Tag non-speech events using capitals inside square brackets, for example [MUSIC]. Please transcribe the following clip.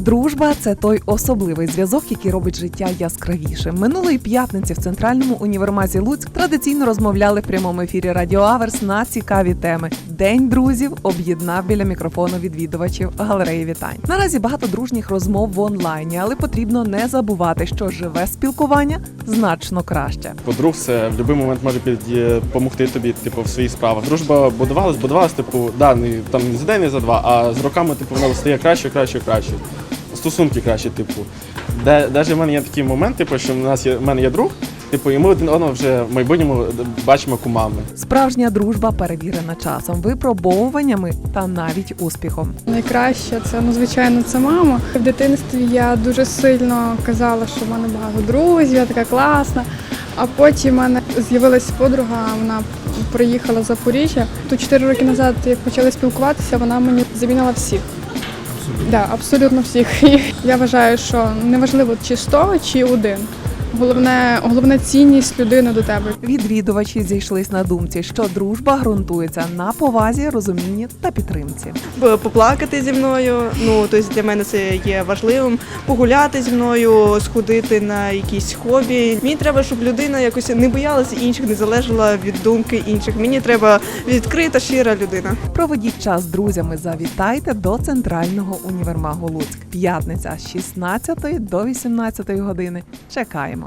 Дружба це той особливий зв'язок, який робить життя яскравішим. Минулої п'ятниці в центральному універмазі Луцьк традиційно розмовляли в прямому ефірі Радіо Аверс на цікаві теми. День друзів об'єднав біля мікрофону відвідувачів галереї вітань. Наразі багато дружніх розмов в онлайні, але потрібно не забувати, що живе спілкування значно краще. Подруг це в будь-який момент може допомогти тобі, типу, в своїх справах. Дружба будувалась, будувалась, типу, да, не там не за день, не за два, а з роками, типу, вона стає краще, краще, краще. Стосунки краще, типу. Де навіть в мене є такий момент, типу, що в нас є в мене є друг, типу, і ми один одного вже в майбутньому бачимо кумами. Справжня дружба перевірена часом, випробовуваннями та навіть успіхом. Найкраще це ну звичайно це мама. В дитинстві я дуже сильно казала, що в мене багато друзів, я така класна. А потім в мене з'явилась подруга, вона приїхала з Запоріжжя. Тут 4 роки назад, як почали спілкуватися, вона мені замінила всіх. Абсолютно. Да, абсолютно всіх. [LAUGHS] Я вважаю, що неважливо чи 100, чи один. Головне, головне цінність людини до тебе. Відвідувачі зійшлись на думці, що дружба ґрунтується на повазі, розумінні та підтримці. Поплакати зі мною. Ну тобто для мене це є важливим. Погуляти зі мною, сходити на якісь хобі. Мені треба, щоб людина якось не боялася інших, не залежала від думки інших. Мені треба відкрита, щира людина. Проведіть час з друзями. Завітайте до центрального універмагу Луцьк. П'ятниця з 16 до 18 години. Чекаємо.